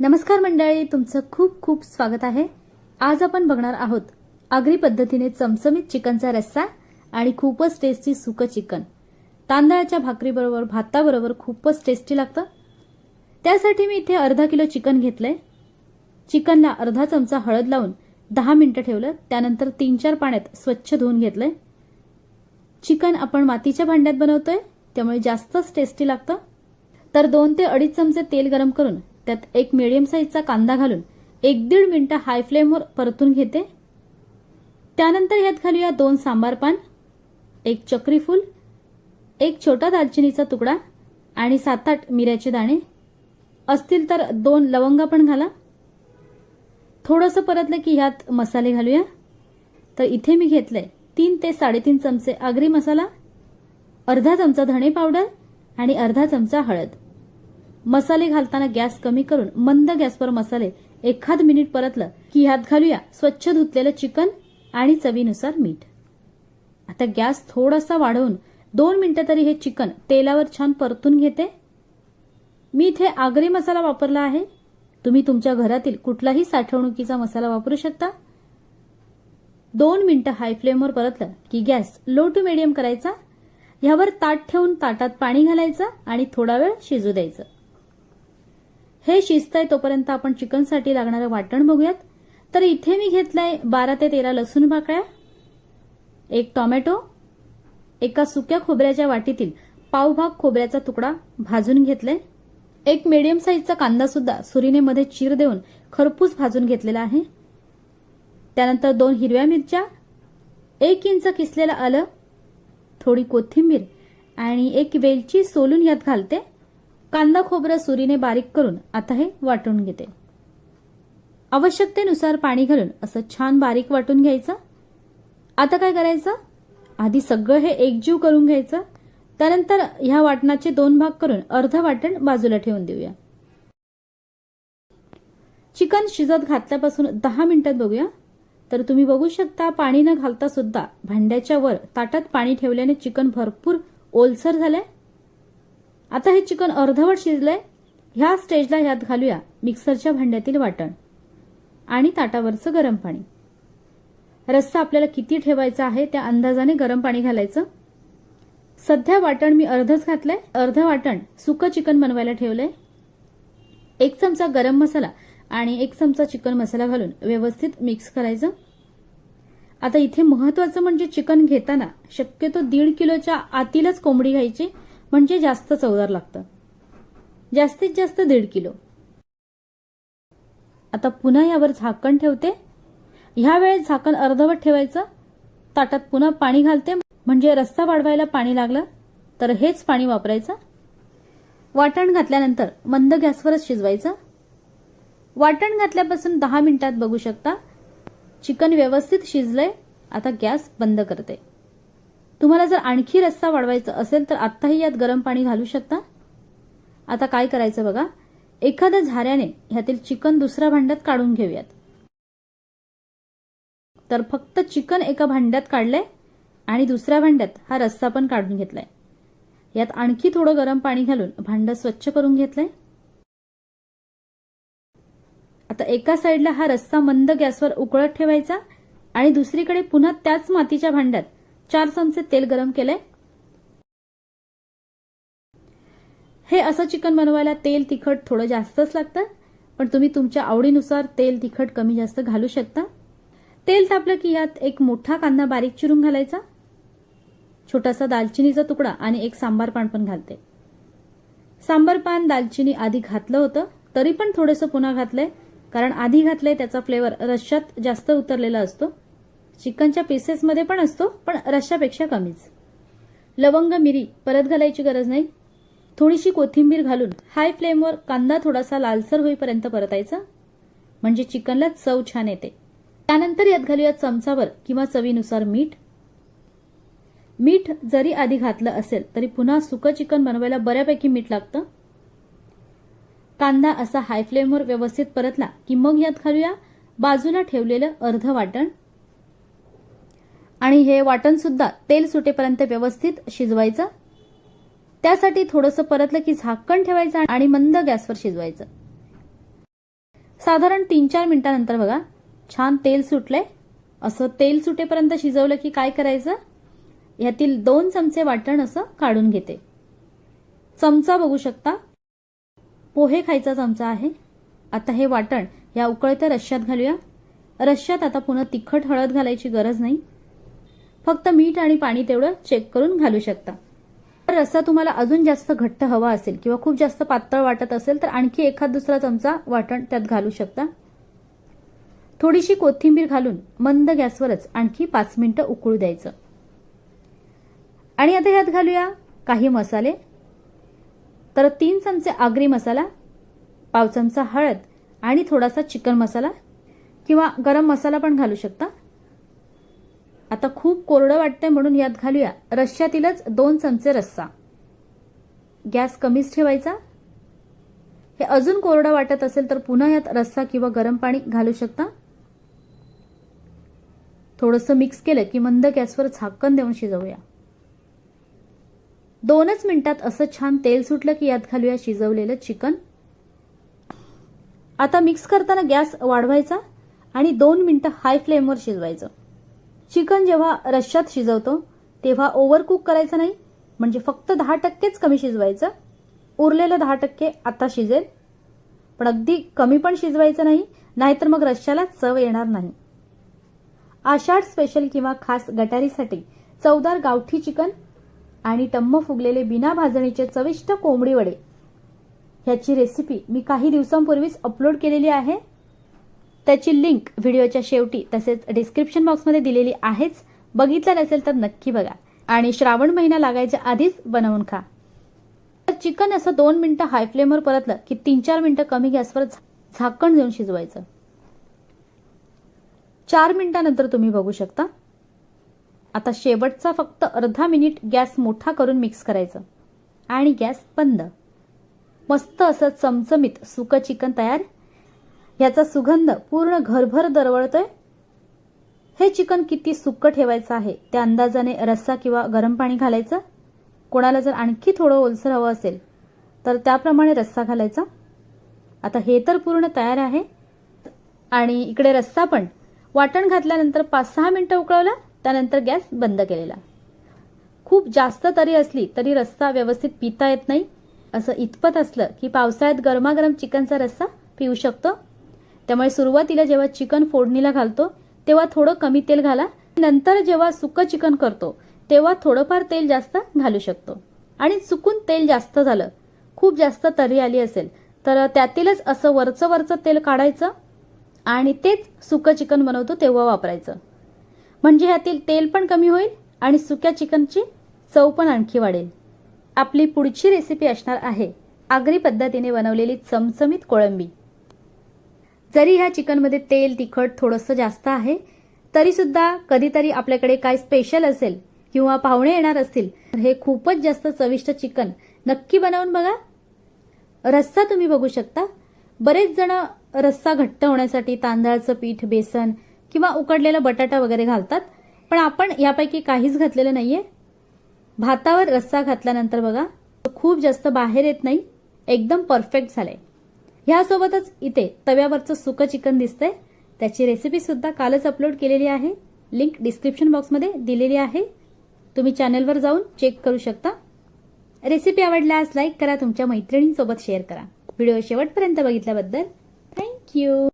नमस्कार मंडळी तुमचं खूप खूप स्वागत आहे. आज आपण बघणार आहोत आगरी पद्धतीने चमचमीत चिकनचा रस्सा आणि खूपच टेस्टी सुकं चिकन. तांदळाच्या भाकरीबरोबर भाताबरोबर खूपच टेस्टी लागतं. त्यासाठी मी इथे अर्धा किलो चिकन घेतलंय. चिकनला अर्धा चमचा हळद लावून दहा मिनिटं ठेवलं. त्यानंतर तीन चार पाण्यात स्वच्छ धुवून घेतलंय. चिकन आपण मातीच्या भांड्यात बनवतोय त्यामुळे जास्तच टेस्टी लागतं. तर दोन ते अडीच चमचे तेल गरम करून त्यात एक मिडियम साईजचा कांदा घालून एक दीड मिनिटं हाय फ्लेमवर परतून घेते. त्यानंतर ह्यात घालूया दोन सांबार पान एक चक्री फूल एक छोटा दालचिनीचा तुकडा आणि सात आठ मिऱ्याचे दाणे. असतील तर दोन लवंगा पण घाला. थोडंसं परतलं की ह्यात मसाले घालूया. तर इथे मी घेतलंय तीन ते साडेतीन चमचे आगरी मसाला अर्धा चमचा धणे पावडर आणि अर्धा चमचा हळद. मसाले घालताना गॅस कमी करून मंद गॅसवर मसाले एखाद मिनिट परतलं की ह्यात घालूया स्वच्छ धुतलेलं चिकन आणि चवीनुसार मीठ. आता गॅस थोडासा वाढवून दोन मिनिटं तरी हे चिकन तेलावर छान परतून घेते. मी इथे आगरी मसाला वापरला आहे. तुम्ही तुमच्या घरातील कुठलाही साठवणुकीचा मसाला वापरू शकता. दोन मिनिटं हाय फ्लेमवर परतलं की गॅस लो टू मिडियम करायचा. ह्यावर ताट ठेवून ताटात पाणी घालायचं आणि थोडा वेळ शिजू द्यायचं. हे शिजतंय तोपर्यंत आपण चिकनसाठी लागणारं वाटण बघूयात. तर इथे मी घेतलंय बारा ते तेरा लसूण भाकळ्या एक टोमॅटो एका सुक्या खोबऱ्याच्या वाटीतील पावभाग खोबऱ्याचा तुकडा भाजून घेतलाय. एक मिडियम साईजचा कांदा सुद्धा सुरीनेमध्ये चीर देऊन खरपूस भाजून घेतलेला आहे. त्यानंतर दोन हिरव्या मिरच्या एक इंच किसलेलं आलं थोडी कोथिंबीर आणि एक वेलची सोलून यात घालते. कांदा खोबरं सुरीने बारीक करून आता हे वाटून घेते. आवश्यकतेनुसार पाणी घालून असं छान बारीक वाटून घ्यायचं. आता काय करायचं? आधी सगळं हे एकजीव करून घ्यायचं. त्यानंतर ह्या वाटणाचे दोन भाग करून अर्ध वाटण बाजूला ठेवून देऊया. चिकन शिजत घातल्यापासून दहा मिनिटात बघूया. तर तुम्ही बघू शकता पाणी न घालता सुद्धा भांड्याच्या वर ताटात पाणी ठेवल्याने चिकन भरपूर ओलसर झालंय. आता हे चिकन अर्धवट शिजलंय. ह्या स्टेजला ह्यात घालूया मिक्सरच्या भांड्यातील वाटण आणि ताटावरचं गरम पाणी. रस्सा आपल्याला किती ठेवायचा आहे त्या अंदाजाने गरम पाणी घालायचं. सध्या वाटण मी अर्धच घातलंय. अर्ध वाटण सुकं चिकन बनवायला ठेवलंय. एक चमचा गरम मसाला आणि एक चमचा चिकन मसाला घालून व्यवस्थित मिक्स करायचं. आता इथे महत्वाचं म्हणजे चिकन घेताना शक्यतो दीड किलोच्या आतीलच कोंबडी घ्यायची. म्हणजे जास्त चवदार लागतं. जास्तीत जास्त दीड किलो. आता पुन्हा यावर झाकण ठेवते. ह्या वेळेस झाकण अर्धवट ठेवायचं. ताटात पुन्हा पाणी घालते. म्हणजे रस्ता वाढवायला पाणी लागलं तर हेच पाणी वापरायचं. वाटण घातल्यानंतर मंद गॅसवरच शिजवायचं. वाटण घातल्यापासून दहा मिनिटात बघू शकता. चिकन व्यवस्थित शिजलंय. आता गॅस बंद करते. तुम्हाला जर आणखी रस्सा वाढवायचा असेल तर आत्ताही यात गरम पाणी घालू शकता. आता काय करायचं बघा? एखाद्या झाऱ्याने ह्यातील चिकन दुसऱ्या भांड्यात काढून घेऊयात. तर फक्त चिकन एका भांड्यात काढलंय आणि दुसऱ्या भांड्यात हा रस्सा पण काढून घेतलाय. यात आणखी थोडं गरम पाणी घालून भांड स्वच्छ करून घेतलंय. आता एका साईडला हा रस्सा मंद गॅसवर उकळत ठेवायचा आणि दुसरीकडे पुन्हा त्याच मातीच्या भांड्यात चार चमचे तेल गरम केलंय. हे असं चिकन बनवायला तेल तिखट थोडं जास्तच लागतं पण तुम्ही तुमच्या आवडीनुसार तेल तिखट कमी जास्त घालू शकता. तेल तापलं की यात एक मोठा कांदा बारीक चिरून घालायचा छोटासा दालचिनीचा तुकडा आणि एक सांबार पान पण घालते. सांबार पान दालचिनी आधी घातलं होतं तरी पण थोडंसं पुन्हा घातलंय कारण आधी घातलंय त्याचा फ्लेवर रश्यात जास्त उतरलेला असतो. चिकनच्या पीसेसमध्ये पण असतो पण रश्श्यापेक्षा कमीच. लवंग मिरी परत घालायची गरज नाही. थोडीशी कोथिंबीर घालून हाय फ्लेमवर कांदा थोडासा लालसर होईपर्यंत परतायचा. म्हणजे चिकनला चव छान येते. त्यानंतर यात घालूया चमचावर किंवा चवीनुसार मीठ. मीठ जरी आधी घातलं असेल तरी पुन्हा सुकं चिकन बनवायला बऱ्यापैकी मीठ लागतं. कांदा असा हाय फ्लेमवर व्यवस्थित परतला की मग यात घालूया बाजूला ठेवलेलं अर्ध वाटण आणि हे वाटण सुद्धा तेल सुटेपर्यंत व्यवस्थित शिजवायचं. त्यासाठी थोडंसं परतलं की झाकण ठेवायचं आणि मंद गॅसवर शिजवायचं. साधारण तीन चार मिनिटानंतर बघा छान तेल सुटलंय. असं तेल सुटेपर्यंत शिजवलं की काय करायचं? ह्यातील दोन चमचे वाटण असं काढून घेते. चमचा बघू शकता. पोहे खायचा चमचा आहे. आता हे वाटण या उकळत्या रश्श्यात घालूया. रश्श्यात आता पुन्हा तिखट हळद घालायची गरज नाही. फक्त मीठ आणि पाणी तेवढं चेक करून घालू शकता. तर रस्सा तुम्हाला अजून जास्त घट्ट हवा असेल किंवा खूप जास्त पातळ वाटत असेल तर आणखी एखाद दुसरा चमचा वाटण त्यात घालू शकता. थोडीशी कोथिंबीर घालून मंद गॅसवरच आणखी पाच मिनिटं उकळू द्यायचं. आणि आता ह्यात घालूया काही मसाले. तर तीन चमचे आगरी मसाला पाव चमचा हळद आणि थोडासा चिकन मसाला किंवा गरम मसाला पण घालू शकता. आता खूप कोरडं वाटतंय म्हणून यात घालूया. रश्श्यातीलच दोन चमचे रस्सा. गॅस कमीच ठेवायचा? हे अजून कोरडं वाटत असेल तर पुन्हा यात रस्सा किंवा गरम पाणी घालू शकता? थोडंसं मिक्स केलं की मंद गॅसवर झाकण देऊन शिजवूया. दोनच मिनिटात असं छान तेल सुटलं की यात घालूया शिजवलेलं चिकन. आता मिक्स करताना गॅस वाढवायचा आणि दोन मिनिटं हाय फ्लेमवर शिजवायचं. चिकन जेव्हा रश्श्यात शिजवतो तेव्हा ओव्हरकुक करायचं नाही म्हणजे फक्त दहा टक्केच कमी शिजवायचं. उरलेलं दहा टक्के आता शिजेल. पण अगदी कमी पण शिजवायचं नाही नाहीतर मग रश्श्याला चव येणार नाही. आषाढ स्पेशल किंवा खास गटारीसाठी चवदार गावठी चिकन आणि टम्म फुगलेले बिना भाजणीचे चविष्ट कोंबडी वडे. ह्याची रेसिपी मी काही दिवसांपूर्वीच अपलोड केलेली आहे. त्याची लिंक व्हिडिओच्या शेवटी तसेच डिस्क्रिप्शन बॉक्समध्ये दिलेली आहेच. बघितलं नसेल तर नक्की बघा. आणि श्रावण महिना लागायच्या आधीच बनवून खा. तर चिकन असं दोन मिनिटं हाय फ्लेमवर परतलं की तीन चार मिनिटं कमी गॅसवर झाकण देऊन शिजवायचं. चार मिनिटानंतर तुम्ही बघू शकता. आता शेवटचा फक्त अर्धा मिनिट गॅस मोठा करून मिक्स करायचं. आणि गॅस बंद. मस्त असं चमचमीत सुकं चिकन तयार याचा सुगंध पूर्ण घरभर दरवळतोय? हे चिकन किती सुक्क ठेवायचं आहे? त्या अंदाजाने रस्सा किंवा गरम पाणी घालायचं? कोणाला जर आणखी थोडं ओलसर हवं असेल तर त्याप्रमाणे रस्सा घालायचा. आता हे तर पूर्ण तयार आहे. आणि इकडे रस्सा पण. वाटण घातल्यानंतर पाच सहा मिनटं उकळवला त्यानंतर गॅस बंद केलेला. खूप जास्त तरी असली तरी रस्सा व्यवस्थित पिता येत नाही असं इतपत असलं की पावसाळ्यात गरमागरम चिकनचा रस्सा पिऊ शकतो. त्यामुळे सुरुवातीला जेव्हा चिकन फोडणीला घालतो तेव्हा थोडं कमी तेल घाला. नंतर जेव्हा सुकं चिकन करतो तेव्हा थोडंफार तेल जास्त घालू शकतो. आणि चुकून तेल जास्त झालं खूप जास्त तरी आली असेल तर त्यातीलच असं वरचं वरचं तेल काढायचं आणि तेच सुकं चिकन बनवतो तेव्हा वापरायचं. म्हणजे ह्यातील तेल पण कमी होईल आणि सुक्या चिकनची चव पण आणखी वाढेल. आपली पुढची रेसिपी असणार आहे आगरी पद्धतीने बनवलेली चमचमीत कोळंबी. जरी ह्या चिकनमध्ये तेल तिखट थोडंसं जास्त आहे तरीसुद्धा कधीतरी आपल्याकडे काय स्पेशल असेल किंवा पाहुणे येणार असतील तर हे खूपच जास्त चविष्ट चिकन नक्की बनवून बघा. रस्सा तुम्ही बघू शकता. बरेच जण रस्सा घट्ट होण्यासाठी तांदळाचं पीठ बेसन किंवा उकडलेला बटाटा वगैरे घालतात पण आपण यापैकी काहीच घातलेलं नाहीये. भातावर रस्सा घातल्यानंतर बघा खूप जास्त बाहेर येत नाही एकदम परफेक्ट झालंय. ह्यासोबतच इथे तव्यावरचं सुकं चिकन दिसतंय. त्याची रेसिपी सुद्धा कालच अपलोड केलेली आहे. लिंक डिस्क्रिप्शन बॉक्समध्ये दिलेली आहे. तुम्ही चॅनलवर जाऊन चेक करू शकता. रेसिपी आवडल्यास लाईक करा तुमच्या मैत्रिणींसोबत शेअर करा. व्हिडिओ शेवटपर्यंत बघितल्याबद्दल थँक्यू